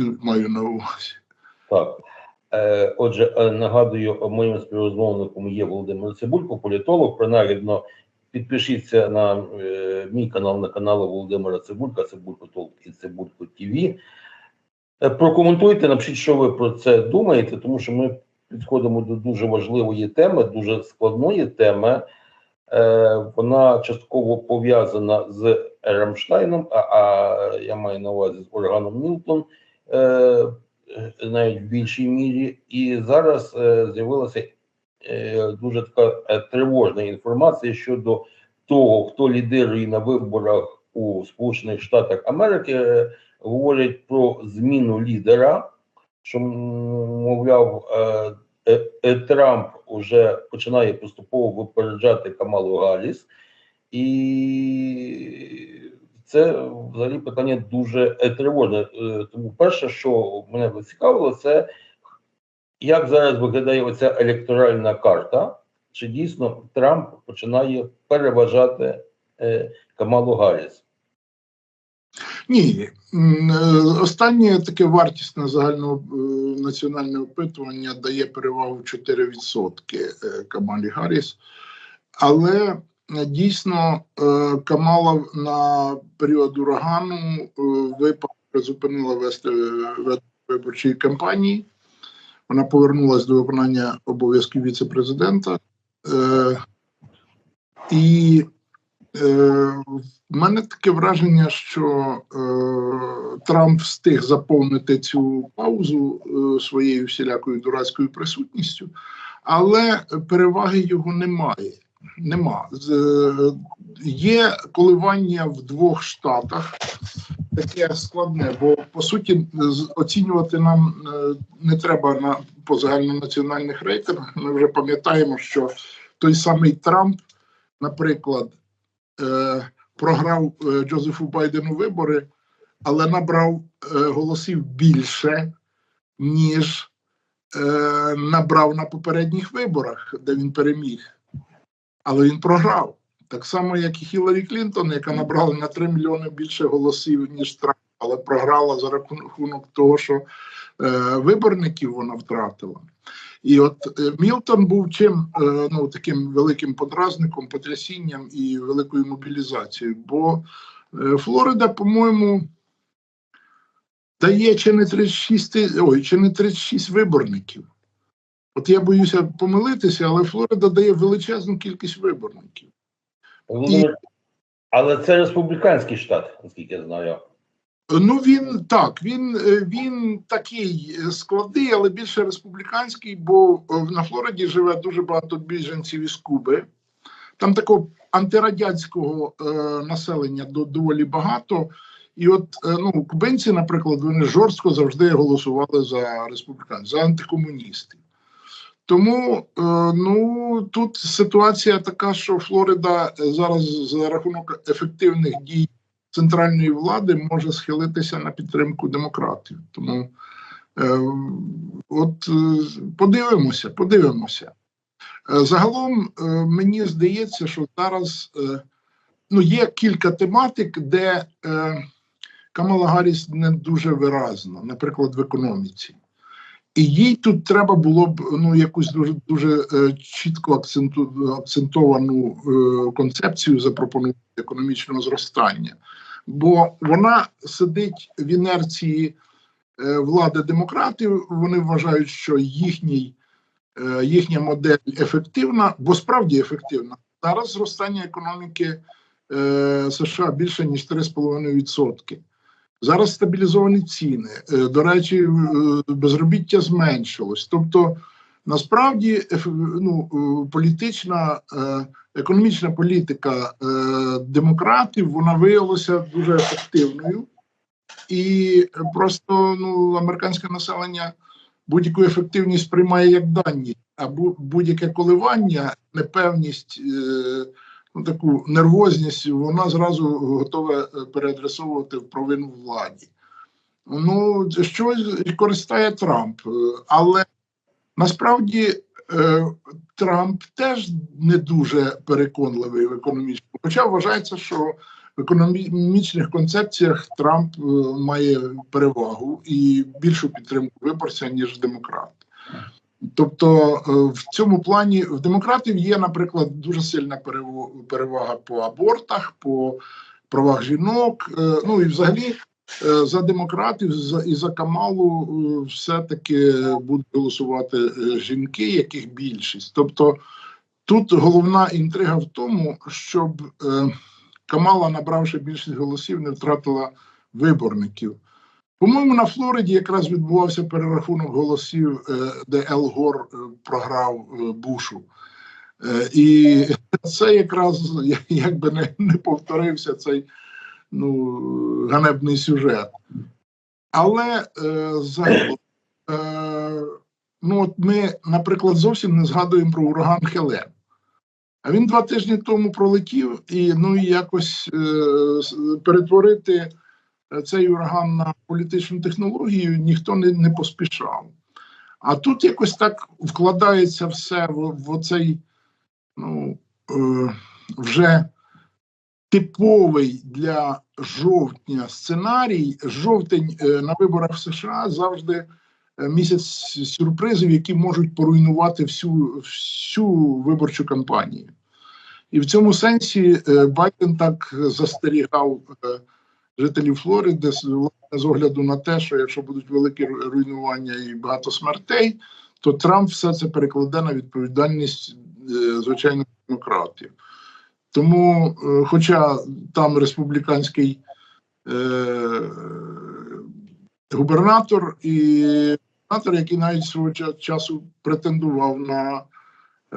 маю на увазі. Так. Е, Отже, е, нагадую, моїм співрозмовником є Володимир Цибулько, політолог. Принагідно підпишіться на е, мій канал, на канал Володимира Цибулька, Цибулько Толк і Цибулько ТВ. Прокоментуйте, напишіть, що ви про це думаєте, тому що ми підходимо до дуже важливої теми, дуже складної теми. Вона частково пов'язана з Рамштайном, а, а я маю на увазі з органом Мілтон. Е, навіть в більшій мірі, і зараз е, з'явилася е, дуже така е, тривожна інформація щодо того, хто лідирує на виборах у Сполучених Штатах Америки. Е, говорять про зміну лідера, що мовляв, е, е, е, Трамп уже починає поступово випереджати Камалу Галіс, і це взагалі питання дуже е, тривожне. Е, Тому перше, що мене зацікавило, це як зараз виглядає оця електоральна карта, чи дійсно Трамп починає переважати е, Камалу Гарріс? Ні, останнє таке вартісне загальнонаціональне опитування дає перевагу 4% е, Камалі Гарріс, але дійсно е, Камала на період урагану е, випадку призупинила вести виборчої кампанії. Вона повернулася до виконання обов'язків віце-президента. Е, і Е, в мене таке враження, що е, Трамп встиг заповнити цю паузу е, своєю всілякою дурацькою присутністю, але переваги його немає. Нема. Е, є коливання в двох штатах. Таке складне, бо по суті оцінювати нам е, не треба на по загальнонаціональних рейтингах. Ми вже пам'ятаємо, що той самий Трамп, наприклад, е, програв Джозефу Байдену вибори, але набрав голосів більше, ніж набрав на попередніх виборах, де він переміг. Але він програв. Так само, як і Хіларі Клінтон, яка набрала на 3 мільйони більше голосів, ніж Трамп, але програла за рахунок того, що е, виборників вона втратила. І от е, Мілтон був чим е, ну таким великим подразником, потрясінням і великою мобілізацією. Бо е, Флорида, по-моєму, дає чи не 36, ти- ой, чи не 36 виборників. От я боюся помилитися, але Флорида дає величезну кількість виборників. Володимир, Але це республіканський штат, наскільки я знаю. Ну він так, він, е, він такий е, складний, але більше республіканський, бо е, на Флориді живе дуже багато біженців із Куби. Там такого антирадянського е, населення доволі багато. І от е, ну, кубинці, наприклад, вони жорстко завжди голосували за республіканців, за антикомуністів. Тому е, ну тут ситуація така, що Флорида е, зараз за рахунок ефективних дій центральної влади може схилитися на підтримку демократів. Тому е, от подивимося, подивимося. Загалом мені здається, що зараз ну, є кілька тематик, де Камала Гарріс не дуже виразна, наприклад, в економіці. І їй тут треба було б ну якусь дуже дуже е, чітко акценту, акцентовану е, концепцію запропонувати економічного зростання, бо вона сидить в інерції е, влади демократів. Вони вважають, що їхній, е, їхня модель ефективна, бо справді ефективна. Зараз зростання економіки е, США більше ніж 3,5%. Зараз стабілізовані ціни. Е, До речі, е, безробіття зменшилось. Тобто, насправді, ну, е, політична, економічна політика демократів вона виявилася дуже ефективною, і просто ну, американське населення будь-яку ефективність сприймає як дані, а будь-яке коливання, непевність. Таку нервозність, вона зразу готова е, переадресовувати в провину владі. Ну, щось користає Трамп, Е, але насправді е, Трамп теж не дуже переконливий в економічному. Хоча вважається, що в економічних концепціях Трамп має перевагу і більшу підтримку виборця, ніж демократ. Тобто е, в цьому плані в демократів є, наприклад, дуже сильна перевага по абортах, по правах жінок. е, Ну і взагалі е, за демократів і за Камалу все-таки будуть голосувати жінки, яких більшість. Тобто тут головна інтрига в тому, щоб Камала, набравши більшість голосів, не втратила виборників. По-моєму, на Флориді якраз відбувався перерахунок голосів, е, де Ел Гор е, програв е, Бушу. І це якраз якби не, не повторився цей ну, ганебний сюжет. Але загалом, ну, от ми, наприклад, зовсім не згадуємо про ураган Хелен. А він два тижні тому пролетів, і ну якось перетворити цей ураган на політичну технологію ніхто не, не поспішав. А тут якось так вкладається все в, в оцей ну, е, вже типовий для жовтня сценарій. Жовтень е, на виборах в США завжди е, місяць сюрпризів, які можуть поруйнувати всю, всю виборчу кампанію. І в цьому сенсі е, Байден так застерігав е, жителів Флориди з, огляду на те, що якщо будуть великі руйнування і багато смертей, то Трамп все це перекладе на відповідальність е, звичайно демократів. Тому, е, хоча там республіканський е, губернатор і губернатор, який навіть свого часу претендував на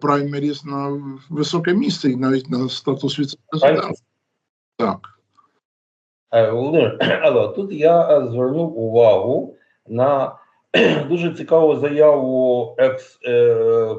праймеріс на високе місце і навіть на статус віце-президента. Так. Е, Володимир, але тут я е, звернув увагу на дуже цікаву заяву екс е,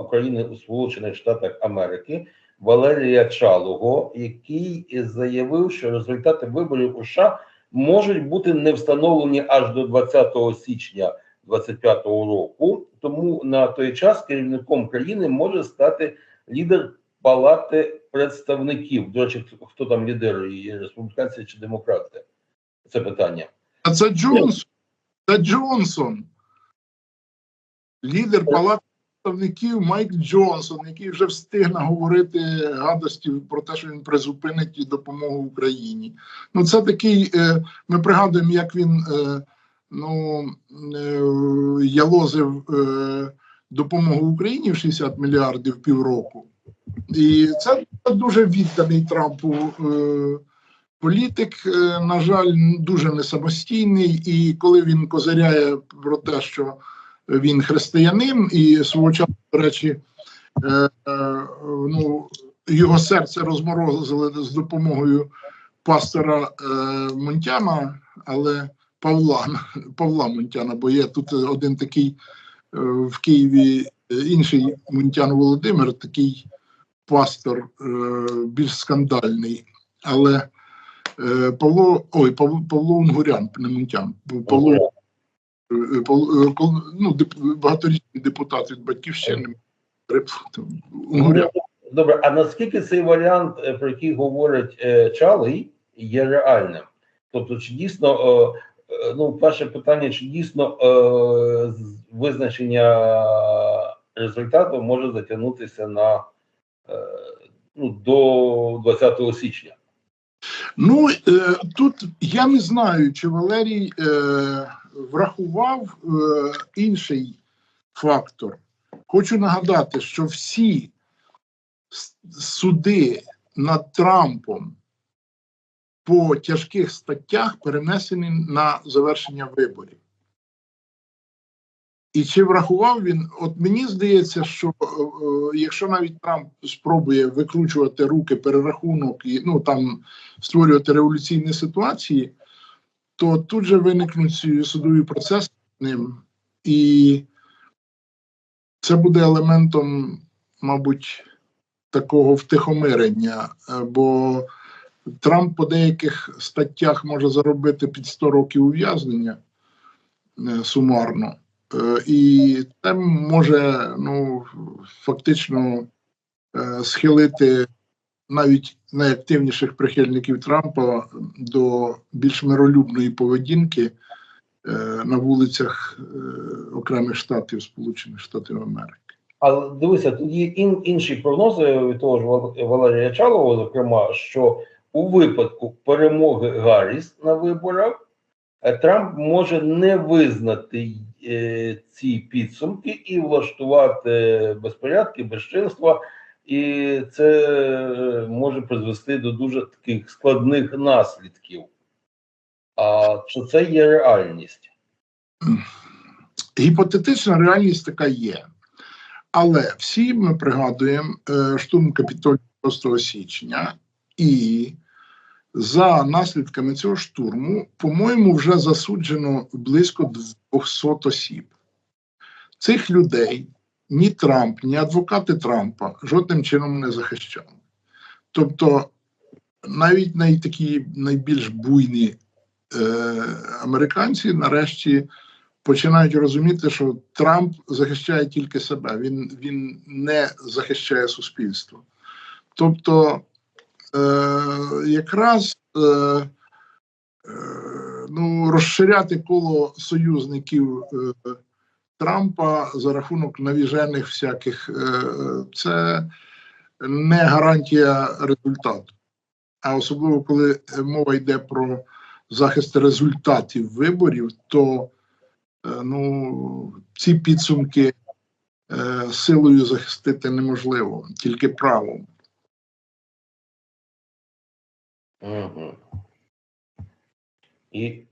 України у Сполучених Штатах Америки Валерія Чалого, який заявив, що результати виборів у США можуть бути не встановлені аж до 20 січня 2025 року. Тому на той час керівником країни може стати лідер Палати представників. До речі, хто- хто там лідер, і республіканці чи демократи? Це питання. А це Джонсон. Це Джонсон. Лідер палати представників Майк Джонсон, який вже встиг наговорити гадості про те, що він призупинить допомогу Україні. Ну, це такий. е, Ми пригадуємо, як він е, ну, е, ялозив допомогу Україні в 60 мільярдів півроку. І це дуже відданий Трампу е, політик, е, на жаль, дуже не самостійний. І коли він козиряє про те, що він християнин, і свого часу, до речі, е, е, ну, його серце розморозили з допомогою пастора е, Мунтяна, але Павла, Павла Мунтяна, бо є тут один такий е, в Києві інший Мунтян Володимир, такий пастор е, більш скандальний. Але е, Павло, ой, Павло, Павло Унгурян, не Мунтян, Павло, е, Павло е, ну, деп, багаторічний депутат від батьківщини. Унгурян. Добре, а наскільки цей варіант, е, про який говорить е, Чалий, є реальним? Тобто, чи дійсно, е, е, ну, перше питання, чи дійсно е, визначення результату може затягнутися на е, ну, до 20 січня? Ну е, тут я не знаю, чи Валерій е, врахував е, інший фактор. Хочу нагадати, що всі суди над Трампом по тяжких статтях перенесені на завершення виборів. І чи врахував він? От мені здається, що е, е, якщо навіть Трамп спробує викручувати руки, перерахунок і ну там створювати революційні ситуації, то тут же виникнуть судові процеси ним, і це буде елементом, мабуть, такого втихомирення. Е, Бо Трамп по деяких статтях може заробити під 100 років ув'язнення сумарно. Е, І це може ну, фактично е, схилити навіть найактивніших прихильників Трампа до більш миролюбної поведінки е, на вулицях окремих штатів Сполучених Штатів Америки. Але дивися, тут є ін, інші прогнози того ж Вал- Валерія Чалова, зокрема, що у випадку перемоги Гарріс на виборах Трамп може не визнати е, ці підсумки і влаштувати безпорядки, безчинства, і це е, може призвести до дуже таких складних наслідків. А чи це є реальність? Гіпотетична реальність така є. Але всі ми пригадуємо е, штурм Капітолію 6 січня, і за наслідками цього штурму, по-моєму, вже засуджено близько 200 осіб. Цих людей ні Трамп, ні адвокати Трампа жодним чином не захищали. Тобто, навіть най такі найбільш буйні е, американці нарешті починають розуміти, що Трамп захищає тільки себе, він, він не захищає суспільство. Тобто, якраз е, е, ну, розширяти коло союзників е, Трампа за рахунок навіжених всяких, е, це не гарантія результату. А особливо коли мова йде про захист результатів виборів, то Е, ну, ці підсумки е, силою захистити неможливо, тільки правом. Угу. І